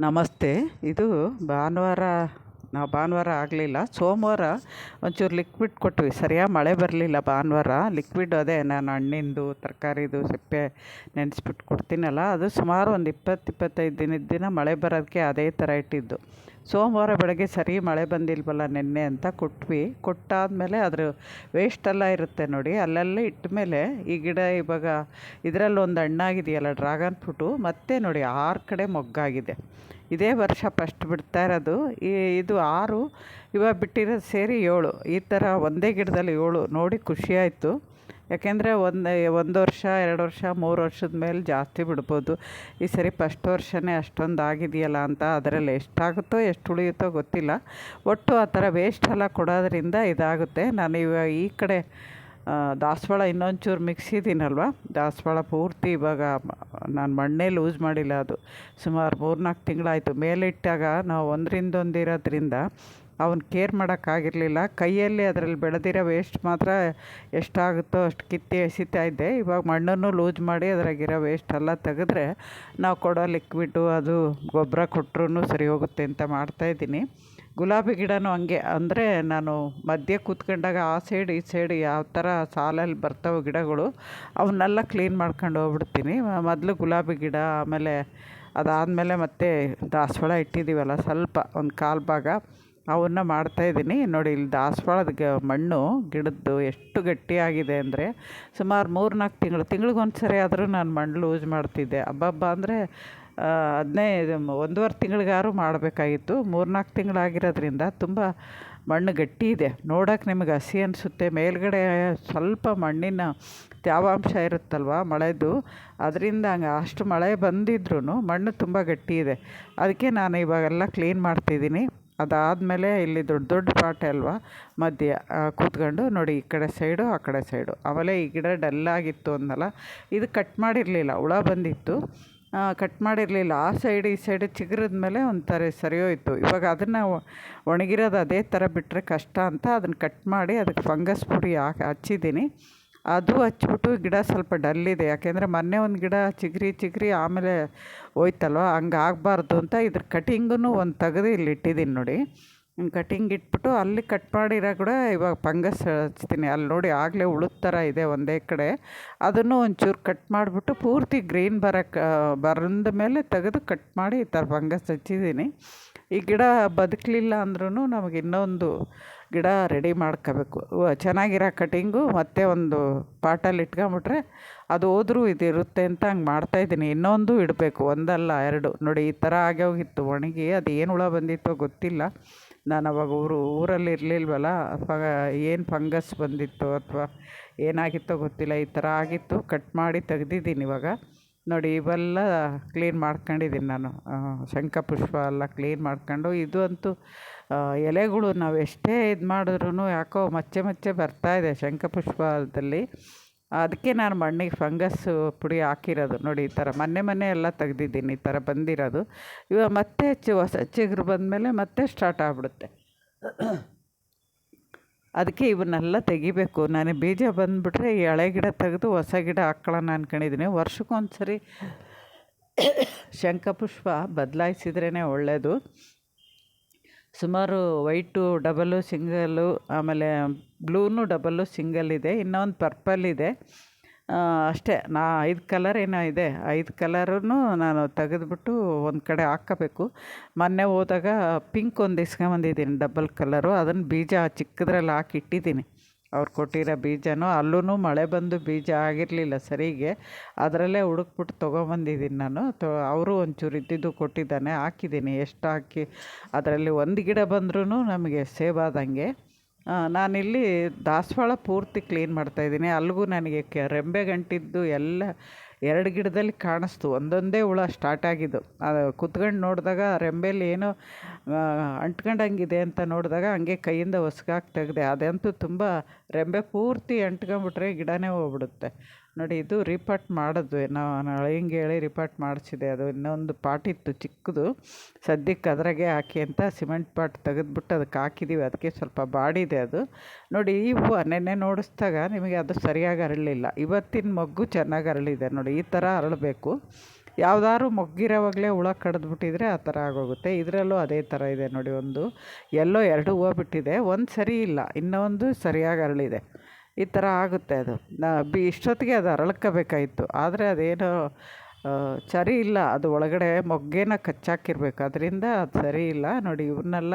ನಮಸ್ತೆ. ಇದು ಭಾನುವಾರ ನಾವು ಭಾನುವಾರ ಆಗಲಿಲ್ಲ. ಸೋಮವಾರ ಒಂಚೂರು ಲಿಕ್ವಿಡ್ ಕೊಟ್ವಿ. ಸರಿಯಾಗಿ ಮಳೆ ಬರಲಿಲ್ಲ ಭಾನುವಾರ. ಲಿಕ್ವಿಡ್ ಅದೇ ನಾನು ಹಣ್ಣಿಂದು, ತರಕಾರಿದು, ಸಿಪ್ಪೆ ನೆನೆಸ್ಬಿಟ್ಟು ಕೊಡ್ತೀನಲ್ಲ, ಅದು ಸುಮಾರು ಒಂದು ಇಪ್ಪತ್ತು, ಇಪ್ಪತ್ತೈದು ದಿನದ ದಿನ ಮಳೆ ಬರೋದಕ್ಕೆ ಅದೇ ಥರ ಇಟ್ಟಿದ್ದು. ಸೋಮವಾರ ಬೆಳಗ್ಗೆ ಸರಿ ಮಳೆ ಬಂದಿಲ್ವಲ್ಲ ನಿನ್ನೆ ಅಂತ ಕೊಟ್ವಿ. ಕೊಟ್ಟಾದಮೇಲೆ ಅದ್ರ ವೇಸ್ಟೆಲ್ಲ ಇರುತ್ತೆ ನೋಡಿ. ಅಲ್ಲಲ್ಲೇ ಇಟ್ಟ ಮೇಲೆ ಈ ಗಿಡ ಇವಾಗ ಇದರಲ್ಲಿ ಒಂದು ಹಣ್ಣಾಗಿದೆಯಲ್ಲ ಡ್ರಾಗನ್ ಫ್ರೂಟು ಮತ್ತೆ ನೋಡಿ ಆರು ಕಡೆ ಮೊಗ್ಗಾಗಿದೆ. ಇದೇ ವರ್ಷ ಫಸ್ಟ್ ಬಿಡ್ತಾ ಇರೋದು. ಈ ಇದು ಆರು, ಇವಾಗ ಬಿಟ್ಟಿರೋದು ಸೇರಿ ಏಳು. ಈ ಥರ ಒಂದೇ ಗಿಡದಲ್ಲಿ ಏಳು. ನೋಡಿ ಖುಷಿಯಾಯಿತು ಯಾಕೆಂದರೆ ಒಂದು ಒಂದು ವರ್ಷ, ಎರಡು ವರ್ಷ, ಮೂರು ವರ್ಷದ ಮೇಲೆ ಜಾಸ್ತಿ ಬಿಡ್ಬೋದು. ಈ ಸರಿ ಫಸ್ಟ್ ವರ್ಷವೇ ಅಷ್ಟೊಂದು ಆಗಿದೆಯಲ್ಲ ಅಂತ ಅದರಲ್ಲಿ ಎಷ್ಟಾಗುತ್ತೋ, ಎಷ್ಟು ಉಳಿಯುತ್ತೋ ಗೊತ್ತಿಲ್ಲ. ಒಟ್ಟು ಆ ಥರ ವೇಸ್ಟ್ ಎಲ್ಲ ಕೊಡೋದ್ರಿಂದ ಇದಾಗುತ್ತೆ. ನಾನು ಇವಾಗ ಈ ಕಡೆ ದಾಸವಾಳ ಇನ್ನೊಂಚೂರು ಮಿಕ್ಸಿದ್ದೀನಲ್ವ ದಾಸವಾಳ ಪೂರ್ತಿ ಇವಾಗ ನಾನು ಮಣ್ಣೇ ಲೂಸ್ ಮಾಡಿಲ್ಲ ಅದು. ಸುಮಾರು ಮೂರ್ನಾಲ್ಕು ತಿಂಗಳಾಯಿತು. ಮೇಲಿಟ್ಟಾಗ ನಾವು ಒಂದರಿಂದ ಒಂದಿರೋದ್ರಿಂದ ಅವನ್ನ ಕೇರ್ ಮಾಡೋಕ್ಕಾಗಿರಲಿಲ್ಲ ಕೈಯಲ್ಲಿ ಅದರಲ್ಲಿ ಬೆಳೆದಿರೋ ವೇಸ್ಟ್ ಮಾತ್ರ ಎಷ್ಟಾಗುತ್ತೋ ಅಷ್ಟು ಕಿತ್ತಿ ಎಸಿತಾ ಇದ್ದೆ. ಇವಾಗ ಮಣ್ಣನ್ನು ಲೂಸ್ ಮಾಡಿ ಅದರಾಗಿರೋ ವೇಸ್ಟ್ ಎಲ್ಲ ತೆಗೆದ್ರೆ ನಾವು ಕೊಡೋ ಲಿಕ್ವಿಡ್ಡು ಅದು ಗೊಬ್ಬರ ಕೊಟ್ರೂ ಸರಿ ಹೋಗುತ್ತೆ ಅಂತ ಮಾಡ್ತಾಯಿದ್ದೀನಿ ಗುಲಾಬಿ ಗಿಡನೂ ಹಂಗೆ. ಅಂದರೆ ನಾನು ಮಧ್ಯೆ ಕೂತ್ಕೊಂಡಾಗ ಆ ಸೈಡ್ ಈ ಸೈಡ್ ಯಾವ ಥರ ಸಾಲಲ್ಲಿ ಬರ್ತಾವೆ ಗಿಡಗಳು, ಅವನ್ನೆಲ್ಲ ಕ್ಲೀನ್ ಮಾಡ್ಕೊಂಡು ಹೋಗ್ಬಿಡ್ತೀನಿ. ಮೊದಲು ಗುಲಾಬಿ ಗಿಡ, ಆಮೇಲೆ ಅದಾದಮೇಲೆ ಮತ್ತೆ ದಾಸವಾಳ ಇಟ್ಟಿದ್ದೀವಲ್ಲ ಸ್ವಲ್ಪ, ಒಂದು ಕಾಲು ಭಾಗ. ಅವನ್ನ ಮಾಡ್ತಾಯಿದ್ದೀನಿ ನೋಡಿ, ಇಲ್ಲಿ ದಾಸವಾಳದ ಗ, ಮಣ್ಣು ಗಿಡದ್ದು ಎಷ್ಟು ಗಟ್ಟಿಯಾಗಿದೆ ಅಂದರೆ ಸುಮಾರು ಮೂರು ನಾಲ್ಕು ತಿಂಗಳು ತಿಂಗ್ಳಿಗೊಂದು ಸರಿ ಆದರೂ ನಾನು ಮಣ್ಣು ಲೂಸ್ ಮಾಡ್ತಿದ್ದೆ. ಹಬ್ಬ ಅಂದರೆ ಹದಿನೈದು ಒಂದೂವರೆ ತಿಂಗಳಿಗಾರು ಮಾಡಬೇಕಾಗಿತ್ತು. ಮೂರ್ನಾಲ್ಕು ತಿಂಗಳಾಗಿರೋದ್ರಿಂದ ತುಂಬ ಮಣ್ಣು ಗಟ್ಟಿ ಇದೆ. ನೋಡೋಕೆ ನಿಮಗೆ ಹಸಿ ಅನಿಸುತ್ತೆ. ಮೇಲುಗಡೆ ಸ್ವಲ್ಪ ಮಣ್ಣಿನ ತ್ಯಾವಾಂಶ ಇರುತ್ತಲ್ವ ಮಳೆದು? ಅದರಿಂದ ಹಂಗೆ ಅಷ್ಟು ಮಳೆ ಬಂದಿದ್ರೂ ಮಣ್ಣು ತುಂಬ ಗಟ್ಟಿ ಇದೆ. ಅದಕ್ಕೆ ನಾನು ಇವಾಗೆಲ್ಲ ಕ್ಲೀನ್ ಮಾಡ್ತಿದ್ದೀನಿ. ಅದಾದಮೇಲೆ ಇಲ್ಲಿ ದೊಡ್ಡ ದೊಡ್ಡ ಪಾಟೆ ಅಲ್ವಾ ಮಧ್ಯ ಕೂತ್ಕೊಂಡು ನೋಡಿ ಈ ಕಡೆ ಸೈಡು, ಆ ಕಡೆ ಸೈಡು. ಆಮೇಲೆ ಈ ಗಿಡ ಡಲ್ಲಾಗಿತ್ತು ಅಂದಲ್ಲ, ಇದು ಕಟ್ ಮಾಡಿರಲಿಲ್ಲ. ಹುಳ ಬಂದಿತ್ತು. ಕಟ್ ಮಾಡಿರಲಿಲ್ಲ. ಆ ಸೈಡ್ ಈ ಸೈಡ್ ಚಿಗುರಿದ ಮೇಲೆ ಒಂಥರ ಸರಿ ಹೋಯಿತು ಇವಾಗ ಅದನ್ನು ಒಣಗಿರೋದು ಅದೇ ಥರ ಬಿಟ್ಟರೆ ಕಷ್ಟ ಅಂತ ಅದನ್ನು ಕಟ್ ಮಾಡಿ ಅದಕ್ಕೆ ಫಂಗಸ್ ಪುಡಿ ಹಾಕಿ ಹಚ್ಚಿದ್ದೀನಿ. ಅದು ಹಚ್ಬಿಟ್ಟು ಗಿಡ ಸ್ವಲ್ಪ ಡಲ್ಲಿದೆ ಯಾಕೆಂದರೆ ಮೊನ್ನೆ ಒಂದು ಗಿಡ ಚಿಗುರಿ ಚಿಗುರಿ ಆಮೇಲೆ ಹೋಯ್ತಲ್ವ? ಹಂಗೆ ಆಗಬಾರ್ದು ಅಂತ ಇದ್ರ ಕಟಿಂಗೂ ಒಂದು ತೆಗೆದು ಇಲ್ಲಿ ಇಟ್ಟಿದ್ದೀನಿ ನೋಡಿ. ಕಟಿಂಗ್ ಇಟ್ಬಿಟ್ಟು ಅಲ್ಲಿ ಕಟ್ ಮಾಡಿರೋ ಕೂಡ ಇವಾಗ ಪಂಗಸ್ ಹಚ್ತೀನಿ. ಅಲ್ಲಿ ನೋಡಿ ಆಗಲೇ ಉಳಿದ ಥರ ಇದೆ ಒಂದೇ ಕಡೆ. ಅದನ್ನು ಒಂಚೂರು ಕಟ್ ಮಾಡಿಬಿಟ್ಟು ಪೂರ್ತಿ ಗ್ರೀನ್ ಬರೋಕ್ಕೆ ಬರಂದ ಮೇಲೆ ತೆಗೆದು ಕಟ್ ಮಾಡಿ ಈ ಥರ ಪಂಗಸ್ ಹಚ್ಚಿದ್ದೀನಿ. ಈ ಗಿಡ ಬದುಕಲಿಲ್ಲ ಅಂದ್ರೂ ನಮಗೆ ಇನ್ನೊಂದು ಗಿಡ ರೆಡಿ ಮಾಡ್ಕೋಬೇಕು. ಚೆನ್ನಾಗಿರೋ ಕಟಿಂಗು ಮತ್ತೆ ಒಂದು ಪಾಟಲ್ಲಿ ಇಟ್ಕೊಂಬಿಟ್ರೆ ಅದು ಹೋದ್ರೂ ಇದಿರುತ್ತೆ ಅಂತ ಹಂಗೆ ಮಾಡ್ತಾಯಿದ್ದೀನಿ ಇನ್ನೊಂದು ಇಡಬೇಕು, ಒಂದಲ್ಲ, ಎರಡು. ನೋಡಿ, ಈ ಥರ ಆಗೋಗಿತ್ತು ಒಣಗಿ ಅದು ಏನು ಹುಳ ಬಂದಿತ್ತೋ ಗೊತ್ತಿಲ್ಲ. ನಾನು ಅವಾಗ ಊರು, ಊರಲ್ಲಿ ಇರಲಿಲ್ವಲ್ಲ ಫ ಏನು ಫಂಗಸ್ ಬಂದಿತ್ತು ಅಥವಾ ಏನಾಗಿತ್ತೋ ಗೊತ್ತಿಲ್ಲ, ಈ ಥರ ಆಗಿತ್ತು. ಕಟ್ ಮಾಡಿ ತೆಗೆದಿದ್ದೀನಿ ಇವಾಗ. ನೋಡಿ, ಇವೆಲ್ಲ ಕ್ಲೀನ್ ಮಾಡ್ಕೊಂಡಿದ್ದೀನಿ ನಾನು. ಶಂಖಪುಷ್ಪ ಎಲ್ಲ ಕ್ಲೀನ್ ಮಾಡ್ಕೊಂಡು, ಇದು ಅಂತೂ ಎಲೆಗಳು ನಾವು ಎಷ್ಟೇ ಇದು ಮಾಡಿದ್ರೂ ಯಾಕೋ ಮಚ್ಚೆ ಮಚ್ಚೆ ಬರ್ತಾ ಇದೆ ಶಂಖಪುಷ್ಪದಲ್ಲಿ. ಅದಕ್ಕೆ ನಾನು ಮಣ್ಣಿಗೆ ಫಂಗಸ್ ಪುಡಿ ಹಾಕಿರೋದು ನೋಡಿ, ಈ ಥರ ಮೊನ್ನೆ ಮೊನ್ನೆ ಎಲ್ಲ ತೆಗ್ದಿದ್ದೀನಿ, ಈ ಥರ ಬಂದಿರೋದು. ಇವಾಗ ಮತ್ತೆ ಚಿ ಹೊಸ ಚಿಗುರು ಬಂದಮೇಲೆ ಮತ್ತೆ ಸ್ಟಾರ್ಟ್ ಆಗಿಬಿಡುತ್ತೆ. ಅದಕ್ಕೆ ಇವನ್ನೆಲ್ಲ ತೆಗಿಬೇಕು. ನಾನು ಬೀಜ ಬಂದುಬಿಟ್ರೆ ಹಳೆ ಗಿಡ ತೆಗೆದು ಹೊಸ ಗಿಡ ಹಾಕ್ಕೊಳ್ಳೋಣ ಅಂದ್ಕೊಂಡಿದ್ದೀನಿ ವರ್ಷಕ್ಕೊಂದು ಸರಿ ಶಂಖಪುಷ್ಪ ಬದಲಾಯಿಸಿದ್ರೇ ಒಳ್ಳೆಯದು ಸುಮಾರು ವೈಟು ಡಬಲ್ಲು ಸಿಂಗಲ್ಲು, ಆಮೇಲೆ ಬ್ಲೂನು ಡಬಲ್ಲು ಸಿಂಗಲ್ ಇದೆ, ಇನ್ನೊಂದು ಪರ್ಪಲ್ ಇದೆ. ಅಷ್ಟೇ, ನಾ ಐದು ಕಲರ್ ಏನೋ ಇದೆ, ಐದು ಕಲರೂ ನಾನು ತೆಗೆದುಬಿಟ್ಟು ಒಂದು ಕಡೆ ಹಾಕ್ಕೋಬೇಕು ಮೊನ್ನೆ ಹೋದಾಗ ಪಿಂಕ್ ಒಂದು ಇಸ್ಕೊಂಬಂದಿದ್ದೀನಿ, ಡಬಲ್ ಕಲರು, ಅದನ್ನು ಬೀಜ ಚಿಕ್ಕದ್ರಲ್ಲಿ ಹಾಕಿ ಇಟ್ಟಿದ್ದೀನಿ ಅವ್ರು ಕೊಟ್ಟಿರೋ ಬೀಜನೂ ಅಲ್ಲೂ ಮಳೆ ಬಂದು ಬೀಜ ಆಗಿರಲಿಲ್ಲ ಸರಿಗೆ. ಅದರಲ್ಲೇ ಹುಡುಕ್ಬಿಟ್ಟು ತೊಗೊಂಬಂದಿದ್ದೀನಿ ನಾನು. ತೊ, ಅವರು ಒಂಚೂರು ಇದ್ದಿದ್ದು ಕೊಟ್ಟಿದ್ದಾನೆ, ಹಾಕಿದ್ದೀನಿ. ಎಷ್ಟು ಹಾಕಿ, ಅದರಲ್ಲಿ ಒಂದು ಗಿಡ ಬಂದ್ರೂ ನಮಗೆ ಸೇವ್ ಆದಂಗೆ. ನಾನಿಲ್ಲಿ ದಾಸವಾಳ ಪೂರ್ತಿ ಕ್ಲೀನ್ ಮಾಡ್ತಾಯಿದ್ದೀನಿ ಅಲ್ಲಿಗೂ ನನಗೆ ಕೆ ರೆಂಬೆ ಗಂಟಿದ್ದು ಎಲ್ಲ ಎರಡು ಗಿಡದಲ್ಲಿ ಕಾಣಿಸ್ತು. ಒಂದೊಂದೇ ಹುಳ ಸ್ಟಾರ್ಟ್ ಆಗಿದ್ದು. ಅದು ಕುತ್ಕೊಂಡು ನೋಡಿದಾಗ ರೆಂಬೆಲಿ ಏನೋ ಅಂಟ್ಕೊಂಡಂಗಿದೆ ಅಂತ ನೋಡಿದಾಗ ಹಂಗೆ ಕೈಯಿಂದ ಹೊಸ್ಕಾಕಿ ತೆಗೆದೆ. ಅದಂತೂ ತುಂಬ ರೆಂಬೆ ಪೂರ್ತಿ ಅಂಟ್ಕೊಂಬಿಟ್ರೆ ಗಿಡನೇ ಹೋಗ್ಬಿಡುತ್ತೆ. ನೋಡಿ, ಇದು ರಿಪಾರ್ಟ್ ಮಾಡಿದ್ವಿ ನಾವು ಹಿಂಗೆ ಹೇಳಿ ರಿಪಾರ್ಟ್ ಮಾಡಿಸಿದೆ. ಅದು ಇನ್ನೊಂದು ಪಾಟ್ ಇತ್ತು ಚಿಕ್ಕದು. ಸದ್ಯಕ್ಕೆ ಅದರಾಗೆ ಹಾಕಿ ಅಂತ ಸಿಮೆಂಟ್ ಪಾಟ್ ತೆಗೆದ್ಬಿಟ್ಟು ಅದಕ್ಕೆ ಹಾಕಿದ್ದೀವಿ ಅದಕ್ಕೆ ಸ್ವಲ್ಪ ಬಾಡಿದೆ ಅದು. ನೋಡಿ, ಈ ಹೂವು ನೆನ್ನೆ ನೋಡಿಸ್ದಾಗ ನಿಮಗೆ ಅದು ಸರಿಯಾಗಿ ಅರಳಲಿಲ್ಲ ಇವತ್ತಿನ ಮೊಗ್ಗು ಚೆನ್ನಾಗಿ ಅರಳಿದೆ. ನೋಡಿ, ಈ ಥರ ಅರಳಬೇಕು. ಯಾವ್ದಾದ್ರು ಮೊಗ್ಗಿರೋವಾಗಲೇ ಹುಳ ಕಡಿದ್ಬಿಟ್ಟಿದ್ರೆ ಆ ಥರ ಆಗೋಗುತ್ತೆ. ಇದರಲ್ಲೂ ಅದೇ ಥರ ಇದೆ ನೋಡಿ ಒಂದು. ಎಲ್ಲೋ ಎರಡು ಹೂವು ಬಿಟ್ಟಿದೆ. ಒಂದು ಸರಿ ಇಲ್ಲ. ಇನ್ನೊಂದು ಸರಿಯಾಗಿ ಅರಳಿದೆ. ಈ ಥರ ಆಗುತ್ತೆ ಅದು. ನಾ ಬಿ ಇಷ್ಟೊತ್ತಿಗೆ ಅದು ಅರಳ್ಕೋಬೇಕಾಗಿತ್ತು ಆದರೆ ಅದೇನೋ ಸರಿ ಇಲ್ಲ. ಅದು ಒಳಗಡೆ ಮೊಗ್ಗೇನ ಕಚ್ಚಾಕಿರ್ಬೇಕು. ಅದರಿಂದ ಅದು ಸರಿ ಇಲ್ಲ. ನೋಡಿ ಇವನ್ನೆಲ್ಲ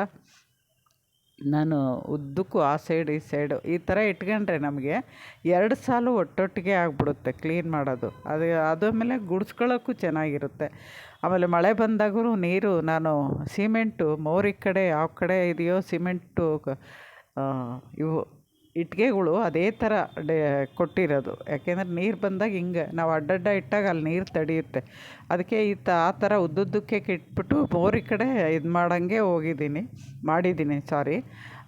ನಾನು ಉದ್ದಕ್ಕೂ ಆ ಸೈಡ್, ಈ ಸೈಡು ಈ ಥರ ಇಟ್ಕೊಂಡ್ರೆ ನಮಗೆ ಎರಡು ಸಾಲು ಒಟ್ಟೊಟ್ಟಿಗೆ ಆಗಿಬಿಡುತ್ತೆ ಕ್ಲೀನ್ ಮಾಡೋದು. ಅದು ಅದಾದಮೇಲೆ ಗುಡಿಸ್ಕೊಳ್ಳೋಕ್ಕೂ ಚೆನ್ನಾಗಿರುತ್ತೆ. ಆಮೇಲೆ ಮಳೆ ಬಂದಾಗೂ ನೀರು, ನಾನು ಸಿಮೆಂಟು ಮೋರಿ ಕಡೆ ಯಾವ ಕಡೆ ಇದೆಯೋ ಸಿಮೆಂಟು ಇವು ಇಟ್ಟಿಗೆಗಳು ಅದೇ ಥರ ಡೇ ಕೊಟ್ಟಿರೋದು. ಯಾಕೆಂದ್ರೆ ನೀರು ಬಂದಾಗ ಹಿಂಗೆ ನಾವು ಅಡ್ಡಡ್ಡ ಇಟ್ಟಾಗ ಅಲ್ಲಿ ನೀರು ತಡೆಯುತ್ತೆ. ಅದಕ್ಕೆ ಈ ತ ಆ ಥರ ಉದ್ದುದ್ದಕ್ಕೆ ಕಿಟ್ಬಿಟ್ಟು ಮೋರಿ ಕಡೆ ಇದು ಮಾಡಂಗೆ ಹೋಗಿದ್ದೀನಿ. ಮಾಡಿದ್ದೀನಿ, ಸಾರಿ.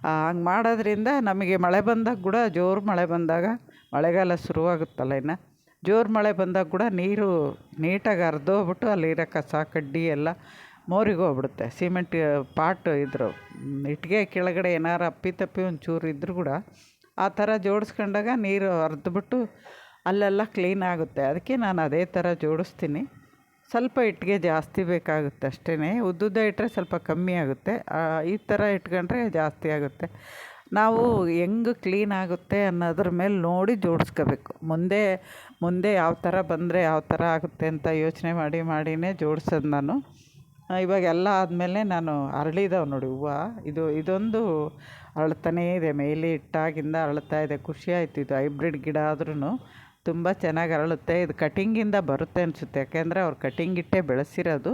ಹಂಗೆ ಮಾಡೋದ್ರಿಂದ ನಮಗೆ ಮಳೆ ಬಂದಾಗ ಕೂಡ ಜೋರು ಮಳೆ ಬಂದಾಗ, ಮಳೆಗಾಲ ಶುರುವಾಗುತ್ತಲ್ಲ ಇನ್ನು, ಜೋರು ಮಳೆ ಬಂದಾಗ ಕೂಡ ನೀರು ನೀಟಾಗಿ ಹರಿದೋಗ್ಬಿಟ್ಟು ಅಲ್ಲಿರೋ ಕಸ ಕಡ್ಡಿ ಎಲ್ಲ ಮೋರಿಗೆ ಹೋಗ್ಬಿಡುತ್ತೆ. ಸಿಮೆಂಟ್, ಪಾಟ್ ಇದ್ರು ಇಟ್ಟಿಗೆ ಕೆಳಗಡೆ ಏನಾರು ಅಪ್ಪಿ ತಪ್ಪಿ ಒಂಚೂರು ಇದ್ದರೂ ಕೂಡ ಆ ಥರ ಜೋಡಿಸ್ಕೊಂಡಾಗ ನೀರು ಹರಿದ್ಬಿಟ್ಟು ಅಲ್ಲೆಲ್ಲ ಕ್ಲೀನ್ ಆಗುತ್ತೆ. ಅದಕ್ಕೆ ನಾನು ಅದೇ ಥರ ಜೋಡಿಸ್ತೀನಿ. ಸ್ವಲ್ಪ ಇಟ್ಟಿಗೆ ಜಾಸ್ತಿ ಬೇಕಾಗುತ್ತೆ ಅಷ್ಟೇ ಉದ್ದುದ್ದ ಇಟ್ಟರೆ ಸ್ವಲ್ಪ ಕಮ್ಮಿ ಆಗುತ್ತೆ. ಈ ಥರ ಇಟ್ಕೊಂಡ್ರೆ ಜಾಸ್ತಿ ಆಗುತ್ತೆ. ನಾವು ಹೆಂಗೆ ಕ್ಲೀನ್ ಆಗುತ್ತೆ ಅನ್ನೋದ್ರ ಮೇಲೆ ನೋಡಿ ಜೋಡಿಸ್ಕೋಬೇಕು. ಮುಂದೆ ಮುಂದೆ ಯಾವ ಥರ ಬಂದರೆ ಯಾವ ಥರ ಆಗುತ್ತೆ ಅಂತ ಯೋಚನೆ ಮಾಡಿ, ಮಾಡಿನೇ ಜೋಡ್ಸೋದು ನಾನು. ಇವಾಗ ಎಲ್ಲ ಆದಮೇಲೆ ನಾನು ಅರಳಿದಾವೆ ನೋಡಿ, ಹೂವು, ಇದು, ಇದೊಂದು ಅರಳ್ತಾನೇ ಇದೆ, ಮೇಲೆ ಇಟ್ಟಾಗಿಂದ ಅರಳ್ತಾ ಇದೆ, ಖುಷಿ ಆಯ್ತು ಇದು, ಹೈಬ್ರಿಡ್ ಗಿಡ ಆದ್ರೂ ತುಂಬ ಚೆನ್ನಾಗಿ ಅರಳುತ್ತೆ, ಇದು ಕಟಿಂಗಿಂದ ಬರುತ್ತೆ ಅನಿಸುತ್ತೆ, ಯಾಕೆಂದರೆ ಅವ್ರು ಕಟಿಂಗ್ ಇಟ್ಟೇ ಬೆಳೆಸಿರೋದು,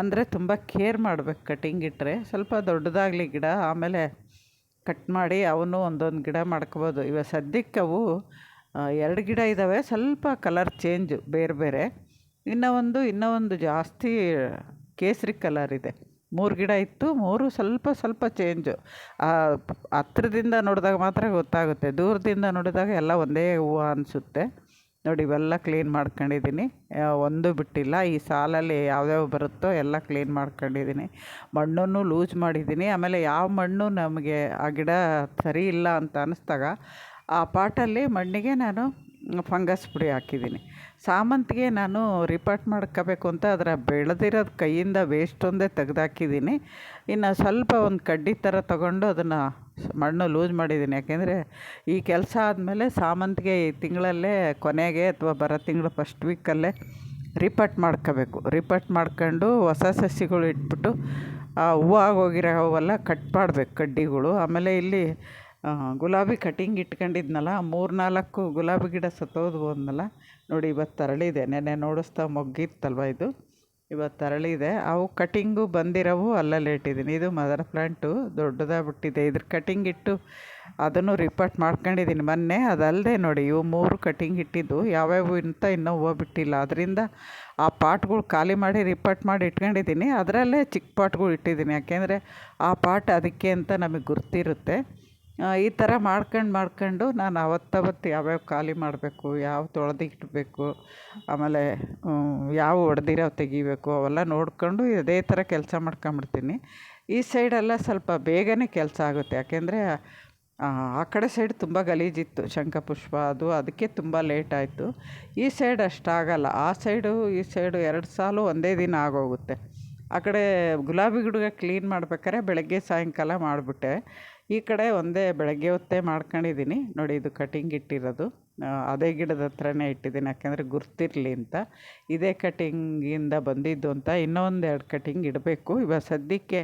ಅಂದರೆ ತುಂಬ ಕೇರ್ ಮಾಡಬೇಕು ಕಟಿಂಗ್ ಇಟ್ಟರೆ ಸ್ವಲ್ಪ ದೊಡ್ಡದಾಗಲಿ ಗಿಡ, ಆಮೇಲೆ ಕಟ್ ಮಾಡಿ ಅವನು ಒಂದೊಂದು ಗಿಡ ಮಾಡ್ಕೋಬೋದು ಇವಾಗ ಸದ್ಯಕ್ಕೆ ಅವು ಎರಡು ಗಿಡ ಇದ್ದಾವೆ ಸ್ವಲ್ಪ ಕಲರ್ ಚೇಂಜು ಬೇರೆ ಬೇರೆ ಇನ್ನೂ ಒಂದು ಇನ್ನೂ ಒಂದು ಜಾಸ್ತಿ ಕೇಸರಿ ಕಲರ್ ಇದೆ. ಮೂರು ಗಿಡ ಇತ್ತು, ಮೂರು ಸ್ವಲ್ಪ ಸ್ವಲ್ಪ ಚೇಂಜು ಹತ್ರದಿಂದ ನೋಡಿದಾಗ ಮಾತ್ರ ಗೊತ್ತಾಗುತ್ತೆ. ದೂರದಿಂದ ನೋಡಿದಾಗ ಎಲ್ಲ ಒಂದೇ ಹೂವು ಅನಿಸುತ್ತೆ. ನೋಡಿ, ಇವೆಲ್ಲ ಕ್ಲೀನ್ ಮಾಡ್ಕೊಂಡಿದ್ದೀನಿ. ಒಂದು ಬಿಟ್ಟಿಲ್ಲ. ಈ ಸಾಲಲ್ಲಿ ಯಾವ್ಯಾವ ಬರುತ್ತೋ ಎಲ್ಲ ಕ್ಲೀನ್ ಮಾಡ್ಕೊಂಡಿದ್ದೀನಿ. ಮಣ್ಣನ್ನು ಲೂಸ್ ಮಾಡಿದ್ದೀನಿ. ಆಮೇಲೆ ಯಾವ ಮಣ್ಣು ನಮಗೆ ಆ ಗಿಡ ಸರಿ ಇಲ್ಲ ಅಂತ ಅನ್ನಿಸ್ದಾಗ ಆ ಪಾಟಲ್ಲಿ ಮಣ್ಣಿಗೆ ನಾನು ಫಂಗಸ್ ಪುಡಿ ಹಾಕಿದ್ದೀನಿ. ಸಾಮಂತಿಗೆ ನಾನು ರಿಪೋರ್ಟ್ ಮಾಡ್ಕೋಬೇಕು ಅಂತ ಅದರ ಬೆಳೆದಿರೋದು ಕೈಯಿಂದ ವೇಸ್ಟ್ ಒಂದೇ ತೆಗ್ದಾಕಿದ್ದೀನಿ. ಇನ್ನು ಸ್ವಲ್ಪ ಒಂದು ಕಡ್ಡಿ ಥರ ತೊಗೊಂಡು ಅದನ್ನು ಮಣ್ಣು ಲೂಸ್ ಮಾಡಿದ್ದೀನಿ. ಯಾಕೆಂದರೆ ಈ ಕೆಲಸ ಆದಮೇಲೆ ಸಾಮಂತಿಗೆ ಈ ತಿಂಗಳಲ್ಲೇ ಕೊನೆಗೆ ಅಥವಾ ಬರೋ ತಿಂಗಳು ಫಸ್ಟ್ ವೀಕಲ್ಲೇ ರಿಪಟ್ ಮಾಡ್ಕೋಬೇಕು. ರಿಪಟ್ ಮಾಡ್ಕೊಂಡು ಹೊಸ ಸಸಿಗಳು ಇಟ್ಬಿಟ್ಟು ಆ ಹೂವು ಆಗೋಗಿರೋ ಹೂವೆಲ್ಲ ಕಟ್ ಮಾಡಬೇಕು ಕಡ್ಡಿಗಳು. ಆಮೇಲೆ ಇಲ್ಲಿ ಗುಲಾಬಿ ಕಟಿಂಗ್ ಇಟ್ಕೊಂಡಿದ್ನಲ್ಲ ಮೂರು ನಾಲ್ಕು ಗುಲಾಬಿ ಗಿಡ ಸತ್ತೋದ್ವು ಹೋದ್ನಲ್ಲ. ನೋಡಿ ಇವತ್ತು ತರಳಿದೆ. ನೆನ್ನೆ ನೋಡಿಸ್ತಾ ಮೊಗ್ಗಿತ್ತಲ್ವ ಇದು? ಇವತ್ತು ತರಳಿದೆ. ಅವು ಕಟಿಂಗು ಬಂದಿರೋವು, ಅಲ್ಲಲ್ಲೇ ಇಟ್ಟಿದ್ದೀನಿ. ಇದು ಮದರ್ ಪ್ಲ್ಯಾಂಟು ದೊಡ್ಡದಾಗ್ಬಿಟ್ಟಿದೆ. ಇದ್ರ ಕಟಿಂಗ್ ಇಟ್ಟು ಅದನ್ನು ರಿಪೋರ್ಟ್ ಮಾಡ್ಕೊಂಡಿದ್ದೀನಿ. ಮೊನ್ನೆ ಅದಲ್ಲದೆ ನೋಡಿ, ಇವು ಮೂರು ಕಟಿಂಗ್ ಇಟ್ಟಿದ್ದು. ಯಾವ್ಯಾವು ಇಂತ ಇನ್ನೂ ಹೂವು ಬಿಟ್ಟಿಲ್ಲ ಅದರಿಂದ ಆ ಪಾಟ್ಗಳು ಖಾಲಿ ಮಾಡಿ ರಿಪೋರ್ಟ್ ಮಾಡಿ ಇಟ್ಕೊಂಡಿದ್ದೀನಿ. ಅದರಲ್ಲೇ ಚಿಕ್ಕ ಪಾಟ್ಗಳು ಇಟ್ಟಿದ್ದೀನಿ. ಯಾಕೆಂದರೆ ಆ ಪಾಟ್ ಅದಕ್ಕೆ ಅಂತ ನಮಗೆ ಗುರ್ತಿರುತ್ತೆ. ಈ ಥರ ಮಾಡ್ಕೊಂಡು ಮಾಡ್ಕೊಂಡು ನಾನು ಅವತ್ತವತ್ತು ಯಾವ್ಯಾವ ಖಾಲಿ ಮಾಡಬೇಕು, ಯಾವ ತೊಳೆದಿಟ್ಬೇಕು ಆಮೇಲೆ ಯಾವ ಒಡೆದಿರೋ ತೆಗಿಬೇಕು, ಅವೆಲ್ಲ ನೋಡಿಕೊಂಡು ಇದೇ ಥರ ಕೆಲಸ ಮಾಡ್ಕೊಂಬಿಡ್ತೀನಿ. ಈ ಸೈಡೆಲ್ಲ ಸ್ವಲ್ಪ ಬೇಗನೆ ಕೆಲಸ ಆಗುತ್ತೆ. ಯಾಕೆಂದರೆ, ಆ ಕಡೆ ಸೈಡ್ ತುಂಬ ಗಲೀಜಿತ್ತು, ಶಂಖಪುಷ್ಪ ಅದು, ಅದಕ್ಕೆ ತುಂಬ ಲೇಟ್ ಆಯಿತು. ಈ ಸೈಡ್ ಅಷ್ಟಾಗಲ್ಲ ಆ ಸೈಡು ಈ ಸೈಡು ಎರಡು ಸಾಲು ಒಂದೇ ದಿನ ಆಗೋಗುತ್ತೆ. ಆ ಕಡೆ ಗುಲಾಬಿ ಗಿಡಗ ಕ್ಲೀನ್ ಮಾಡ್ಬೇಕಾದ್ರೆ ಬೆಳಗ್ಗೆ ಸಾಯಂಕಾಲ ಮಾಡಿಬಿಟ್ಟೆ. ಈ ಕಡೆ ಒಂದೇ ಬೆಳಗ್ಗೆ ಹೊತ್ತೇ ಮಾಡ್ಕೊಂಡಿದ್ದೀನಿ. ನೋಡಿ ಇದು ಕಟಿಂಗ್ ಇಟ್ಟಿರೋದು. ಅದೇ ಗಿಡದ ಹತ್ರನೇ ಇಟ್ಟಿದ್ದೀನಿ, ಯಾಕೆಂದರೆ ಗುರ್ತಿರಲಿ ಅಂತ. ಇದೇ ಕಟಿಂಗಿಂದ ಬಂದಿದ್ದು ಅಂತ ಇನ್ನೊಂದು ಎರಡು ಕಟಿಂಗ್ ಇಡಬೇಕು. ಇವಾಗ ಸದ್ಯಕ್ಕೆ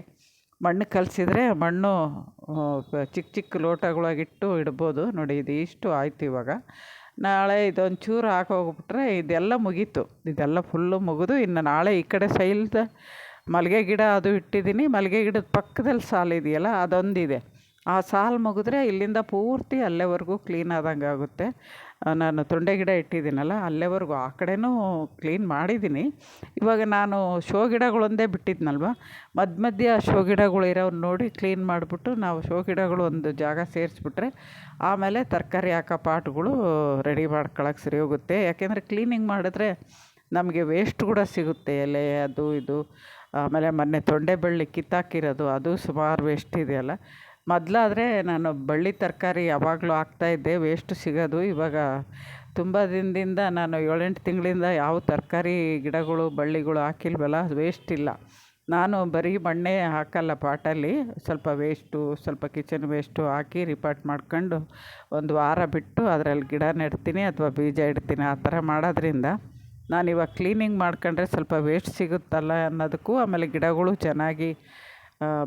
ಮಣ್ಣು ಕಲಸಿದ್ರೆ ಮಣ್ಣು ಚಿಕ್ಕ ಚಿಕ್ಕ ಲೋಟಗಳಾಗಿಟ್ಟು ಇಡ್ಬೋದು. ನೋಡಿ ಇದು ಇಷ್ಟು ಆಯ್ತು ಇವಾಗ. ನಾಳೆ ಇದೊಂಚೂರು ಹಾಕೋಗ್ಬಿಟ್ರೆ ಇದೆಲ್ಲ ಮುಗೀತು. ಇದೆಲ್ಲ ಫುಲ್ಲು ಮುಗಿದು ಇನ್ನು ನಾಳೆ ಈ ಕಡೆ ಸೈಲ್ದ ಮಲ್ಲಿಗೆ ಗಿಡ ಅದು ಇಟ್ಟಿದ್ದೀನಿ. ಮಲ್ಲಿಗೆ ಗಿಡದ ಪಕ್ಕದಲ್ಲಿ ಸಾಲಿದೆಯಲ್ಲ ಅದೊಂದಿದೆ. ಆ ಸಾಲು ಮುಗಿದ್ರೆ ಇಲ್ಲಿಂದ ಪೂರ್ತಿ ಅಲ್ಲೇವರೆಗೂ ಕ್ಲೀನ್ ಆದಂಗೆ ಆಗುತ್ತೆ. ನಾನು ತೊಂಡೆ ಗಿಡ ಇಟ್ಟಿದ್ದೀನಲ್ಲ, ಅಲ್ಲೇವರೆಗೂ ಆ ಕಡೆನೂ ಕ್ಲೀನ್ ಮಾಡಿದ್ದೀನಿ. ಇವಾಗ ನಾನು ಶೋ ಗಿಡಗಳೊಂದೇ ಬಿಟ್ಟಿದ್ನಲ್ವ ಮಧ್ಯ ಮಧ್ಯ ಶೋ ಗಿಡಗಳು ಇರೋವ್ನ ನೋಡಿ ಕ್ಲೀನ್ ಮಾಡಿಬಿಟ್ಟು ನಾವು ಶೋ ಗಿಡಗಳು ಒಂದು ಜಾಗ ಸೇರಿಸ್ಬಿಟ್ರೆ, ಆಮೇಲೆ ತರಕಾರಿ ಹಾಕೋ ಪಾಟ್ಗಳು ರೆಡಿ ಮಾಡ್ಕೊಳಕ್ಕೆ ಸರಿ ಹೋಗುತ್ತೆ. ಯಾಕೆಂದರೆ ಕ್ಲೀನಿಂಗ್ ಮಾಡಿದ್ರೆ ನಮಗೆ ವೇಸ್ಟ್ ಕೂಡ ಸಿಗುತ್ತೆ, ಎಲೆ ಅದು ಇದು. ಆಮೇಲೆ ಮೊನ್ನೆ ತೊಂಡೆ ಬಳ್ಳಿ ಕಿತ್ತಾಕಿರೋದು, ಅದು ಸುಮಾರು ವೇಸ್ಟ್ ಇದೆಯಲ್ಲ. ಮೊದಲಾದರೆ ನಾನು ಬಳ್ಳಿ ತರಕಾರಿ ಯಾವಾಗಲೂ ಹಾಕ್ತಾಯಿದ್ದೆ ವೇಸ್ಟ್ ಸಿಗೋದು. ಇವಾಗ ತುಂಬ ದಿನದಿಂದ ನಾನು ಏಳೆಂಟು ತಿಂಗಳಿಂದ ಯಾವ ತರಕಾರಿ ಗಿಡಗಳು, ಬಳ್ಳಿಗಳು ಹಾಕಿಲ್ವಲ್ಲ ವೇಸ್ಟ್ ಇಲ್ಲ. ನಾನು ಬರೀ ಮಣ್ಣೇ ಹಾಕಲ್ಲ ಪಾಟಲ್ಲಿ, ಸ್ವಲ್ಪ ವೇಸ್ಟು ಸ್ವಲ್ಪ ಕಿಚನ್ ವೇಸ್ಟು ಹಾಕಿ ರಿಪಾರ್ಟ್ ಮಾಡ್ಕೊಂಡು ಒಂದು ವಾರ ಬಿಟ್ಟು ಅದರಲ್ಲಿ ಗಿಡ ನೆಡ್ತೀನಿ ಅಥವಾ ಬೀಜ ಇಡ್ತೀನಿ ಆ ಥರ ಮಾಡೋದ್ರಿಂದ ನಾನು ಇವಾಗ ಕ್ಲೀನಿಂಗ್ ಮಾಡ್ಕೊಂಡ್ರೆ ಸ್ವಲ್ಪ ವೇಸ್ಟ್ ಸಿಗುತ್ತಲ್ಲ ಅನ್ನೋದಕ್ಕೂ ಆಮೇಲೆ ಗಿಡಗಳು ಚೆನ್ನಾಗಿ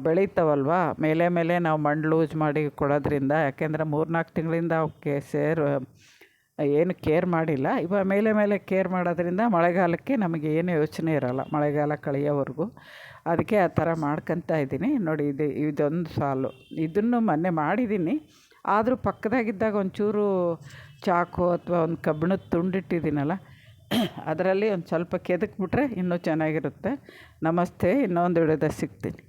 ಬೆಳೀತಾವಲ್ವ? ಮೇಲೆ ಮೇಲೆ ನಾವು ಮಣ್ಣು ಲೂಸ್ ಮಾಡಿ ಕೊಡೋದ್ರಿಂದ, ಯಾಕೆಂದರೆ ಮೂರ್ನಾಲ್ಕು ತಿಂಗಳಿಂದ ಅವಕ್ಕೆ ಸೇರು, ಏನು ಕೇರ್ ಮಾಡಿಲ್ಲ. ಇವಾಗ ಮೇಲೆ ಮೇಲೆ ಕೇರ್ ಮಾಡೋದ್ರಿಂದ ಮಳೆಗಾಲಕ್ಕೆ ನಮಗೆ ಏನು ಯೋಚನೆ ಇರೋಲ್ಲ, ಮಳೆಗಾಲ ಕಳೆಯೋವರೆಗೂ. ಅದಕ್ಕೆ ಆ ಥರ ಮಾಡ್ಕೊತಾ ಇದ್ದೀನಿ. ನೋಡಿ, ಇದು, ಇದೊಂದು ಸಾಲು. ಇದನ್ನು ಮೊನ್ನೆ ಮಾಡಿದ್ದೀನಿ. ಆದರೂ ಪಕ್ಕದಾಗಿದ್ದಾಗ ಒಂಚೂರು ಚಾಕು ಅಥವಾ ಒಂದು ಕಬ್ಬಿಣದ ತುಂಡಿಟ್ಟಿದ್ದೀನಲ್ಲ ಅದರಲ್ಲಿ ಒಂದು ಸ್ವಲ್ಪ ಕೆದಕ್ಬಿಟ್ರೆ ಇನ್ನೂ ಚೆನ್ನಾಗಿರುತ್ತೆ. ನಮಸ್ತೆ, ಇನ್ನೊಂದು ಹಿಡಿದ ಸಿಗ್ತೀನಿ.